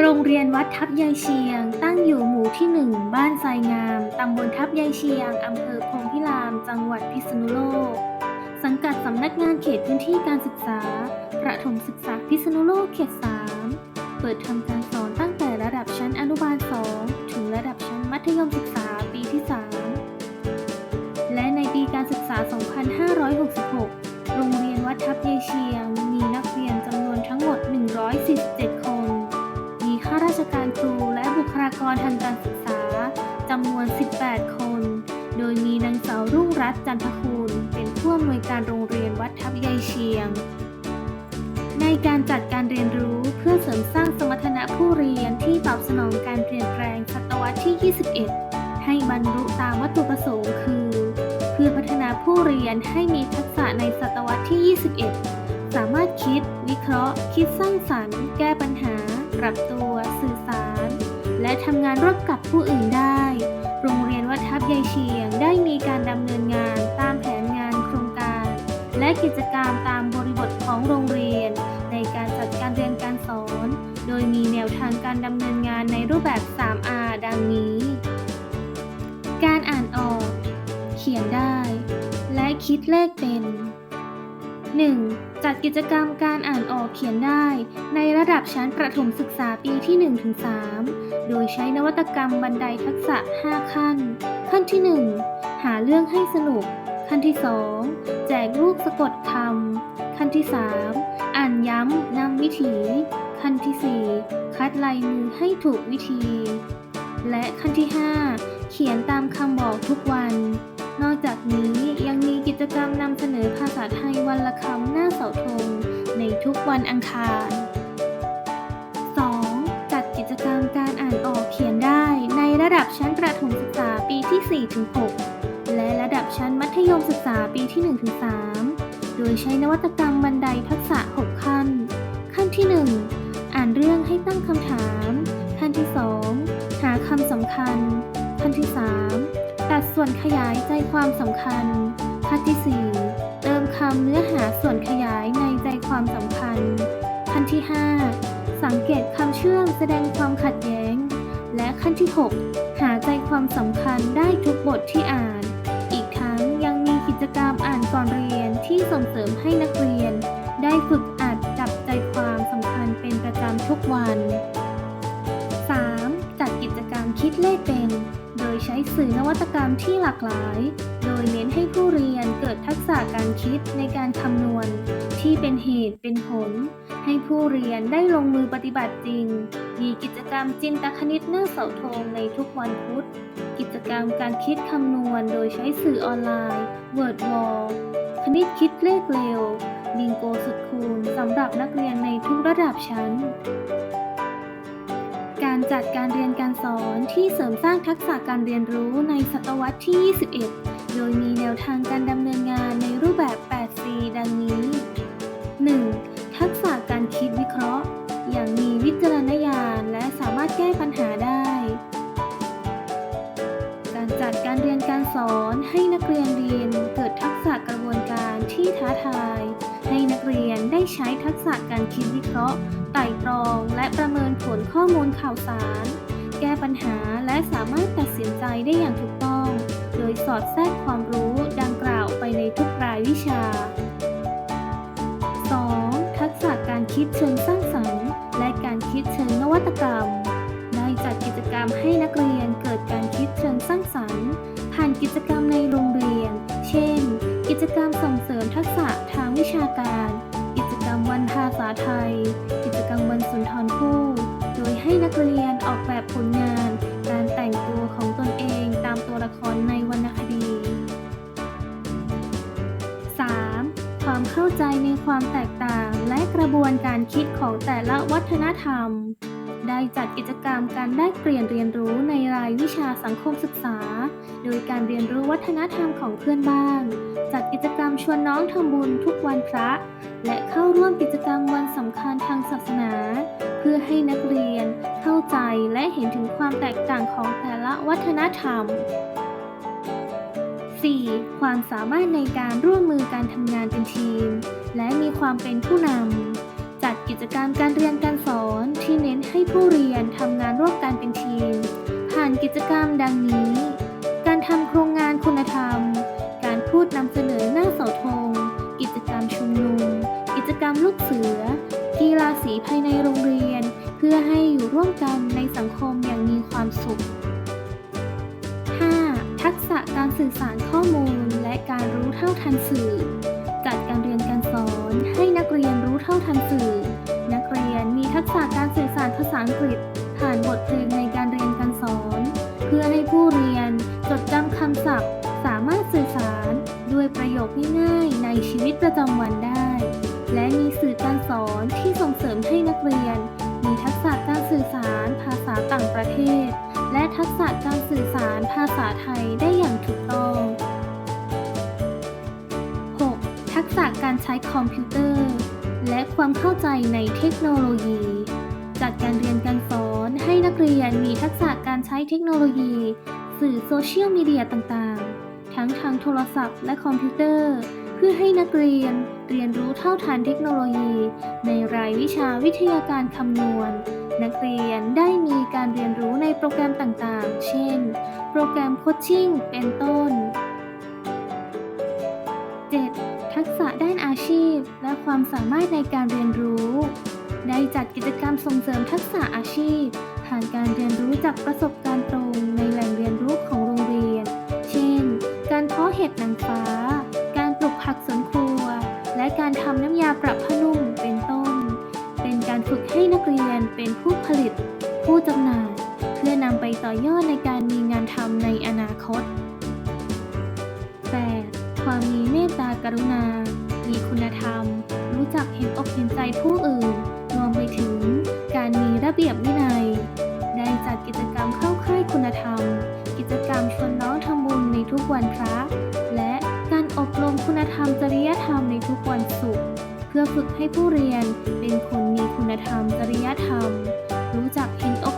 โรงเรียนวัดทับยายเชียง ตั้งอยู่หมู่ที่ 1 บ้านไซงาม ตำบลทับยายเชียง อำเภอพรหมพิราม จังหวัดพิษณุโลก สังกัดสำนักงานเขตพื้นที่การศึกษา ประถมศึกษาพิษณุโลกเขต 3 เปิดทำการสอนตั้งแต่ระดับชั้นอนุบาล 2 ถึงระดับชั้นมัธยมศึกษาปีที่ 3 และในปีการศึกษา 2566 โรงเรียนวัดทับยายเชียง มีนักเรียน รทางการศึกษาจำนวน 18 คน โดยมีนางสาวรุ่งรัตน์จันทคูณเป็นผู้อำนวยการโรงเรียนวัดทับยายเชียง ในการจัดการเรียนรู้เพื่อเสริมสร้างสมรรถนะผู้เรียนที่ตอบสนองการเปลี่ยนแปลงศตวรรษที่ 21 ให้บรรลุตามวัตถุประสงค์คือ เพื่อพัฒนาผู้เรียนให้มีทักษะในศตวรรษที่ 21 สามารถคิด วิเคราะห์ คิดสร้างสรรค์ แก้ปัญหา ปรับตัว สื่อสาร และทำงานร่วมกับผู้อื่นได้ โรงเรียนวัดทับยายเชียงได้มีการดำเนินงานตามแผนงานโครงการ และกิจกรรมตามบริบทของโรงเรียน ในการจัดการเรียนการสอน โดยมีแนวทางการดำเนินงานในรูปแบบ 3R ดังนี้ การอ่านออก เขียนได้ และคิดเลขเป็น 1. จัดกิจกรรมการอ่านออกเขียนได้ ในระดับชั้นประถมศึกษาปีที่ 1-3 โดยใช้นวัตกรรมบันไดทักษะ 5 ขั้น ขั้นที่ 1 หาเรื่องให้สนุก ขั้นที่ 2 แจกลูกสะกดคำ ขั้นที่ 3 อ่านย้ำนำวิถี ขั้นที่ 4 คัดลายมือให้ถูกวิธี และขั้นที่ 5 เขียนตามคำบอกทุกวัน นอกจากนี้ยังมีกิจกรรมนำเสนอภาษาไทยวันละคำหน้าเสาธงในทุกวันอังคาร 2. จัดกิจกรรมการอ่านออกเขียนได้ในระดับชั้นประถมศึกษาปีที่ 4-6 และระดับชั้นมัธยมศึกษาปีที่ 1-3 โดยใช้นวัตกรรมบันไดทักษะ 6 ขั้น ขั้นที่ 1 อ่านเรื่องให้ตั้งคำถาม ขั้นที่ 2 หาคำสำคัญ ขั้นที่ 3 ส่วนขยายใจความสำคัญขั้นที่4เติมคำเนื้อหาส่วนขยายในใจความสำคัญขั้นที่ 5 สังเกตคำเชื่อมแสดงความขัดแย้ง และขั้นที่ 6 หาใจความสำคัญได้ทุกบทที่อ่าน อีกทั้งยังมีกิจกรรมอ่านก่อนเรียนที่ส่งเสริมให้นักเรียน ได้ฝึกอ่านจับใจความสำคัญเป็นประจำทุกวัน 3. จัดกิจกรรมคิดเลขเป็น ยใช้สื่อนวัตกรรมที่หลากหลาย โดยเน้นให้ผู้เรียนเกิดทักษะการคิดในการคำนวณ ที่เป็นเหตุเป็นผล ให้ผู้เรียนได้ลงมือปฏิบัติจริง มีกิจกรรมจินตคณิตหน้าเสาธงในทุกวันพุธ กิจกรรมการคิดคำนวณโดยใช้สื่อออนไลน์ Word Wall คณิตคิดเลขเร็วบิงโกสุดคูณสำหรับนักเรียนในทุกระดับชั้น การจัดการเรียนการสอนที่เสริมสร้างทักษะการเรียนรู้ในศตวรรษที่ 21 โดยมีแนวทางการดำเนิน ใช้ทักษะการคิดวิเคราะห์ ไต่ตรอง และประเมินผลข้อมูลข่าวสาร แก้ปัญหาและสามารถตัดสินใจได้อย่างถูกต้อง โดยสอดแทรกความรู้ดังกล่าวไปในทุกรายวิชา 2. ทักษะการคิดเชิงสร้างสรรค์ และการคิดเชิงนวัตกรรม ได้จัดกิจกรรมให้นักเรียนเกิดการคิดเชิงสร้างสรรค์ ผ่านกิจกรรมในโรงเรียน เช่น กิจกรรมส่ง เข้าใจในความแตกต่างและกระบวนการคิดของแต่ละวัฒนธรรม ได้จัดกิจกรรมการแลกเปลี่ยนเรียนรู้ในรายวิชาสังคมศึกษา โดยการเรียนรู้วัฒนธรรมของเพื่อนบ้าน จัดกิจกรรมชวนน้องทำบุญทุกวันพระ และเข้าร่วมกิจกรรมวันสำคัญทางศาสนา เพื่อให้นักเรียนเข้าใจและเห็นถึงความแตกต่างของแต่ละวัฒนธรรม 4. ความสามารถในการร่วมมือการทำงานเป็นทีม และมีความเป็นผู้นำ จัดกิจกรรมการเรียนการสอนที่เน้นให้ผู้เรียนทำงานร่วมกันเป็นทีม ผ่านกิจกรรมดังนี้ การทำโครงงานคุณธรรม การพูดนำเสนอหน้าเสาธง กิจกรรมชุมนุม กิจกรรมลูกเสือ กีฬาสีภายในโรงเรียน เพื่อให้อยู่ร่วมกันในสังคมอย่างมีความสุข ษะการสื่อสารข้อมูลและการรู้เท่าทันสื่อ จัดการเรียนการสอนให้นักเรียนรู้เท่าทันสื่อ นักเรียนมีทักษะการสื่อสารภาษาอังกฤษ ผ่านบทเพลงในการเรียนการสอน เพื่อให้ผู้เรียนจดจำคำศัพท์ สามารถสื่อสารด้วยประโยคง่ายๆในชีวิตประจำวันได้ และมีสื่อการสอนที่ส่งเสริมให้นักเรียน มีทักษะการสื่อสารภาษาต่างประเทศ และทักษะการสื่อสารภาษาไทยได้ ใช้คอมพิวเตอร์ และความเข้าใจในเทคโนโลยี จัดการเรียนการสอนให้นักเรียนมีทักษะการใช้เทคโนโลยี สื่อโซเชียลมีเดียต่างๆ ทั้งทางโทรศัพท์และคอมพิวเตอร์ เพื่อให้นักเรียนเรียนรู้เท่าทันเทคโนโลยี ในรายวิชาวิทยาการคำนวณ นักเรียนได้มีการเรียนรู้ในโปรแกรมต่างๆ เช่น โปรแกรมโคชชิ่งเป็นต้น 7. ทักษะด้าน และความสามารถในการเรียนรู้ ได้จัดกิจกรรมส่งเสริมทักษะอาชีพ ผ่านการเรียนรู้จากประสบการณ์ตรงในแหล่งเรียนรู้ของโรงเรียน เช่น การเพาะเห็ดนางฟ้า การปลูกผักสวนครัว และการทำน้ำยาปรับผ้านุ่มเป็นต้น เป็นการฝึกให้นักเรียนเป็นผู้ผลิต ผู้จำหน่าย เพื่อนำไปต่อยอดในการมีงานทำในอนาคต 8. ความมีเมตตากรุณา มีคุณธรรม รู้จักเห็นอกเห็นใจผู้อื่น รวมไปถึงการมีระเบียบวินัย ได้จัดกิจกรรมเข้าค่ายคุณธรรม กิจกรรมชวนน้องทำบุญในทุกวันพระ และการอบรมคุณธรรมจริยธรรมในทุกวันศุกร์เพื่อฝึกให้ผู้เรียนเป็นคนมีคุณธรรมจริยธรรม รู้จักเห็นอก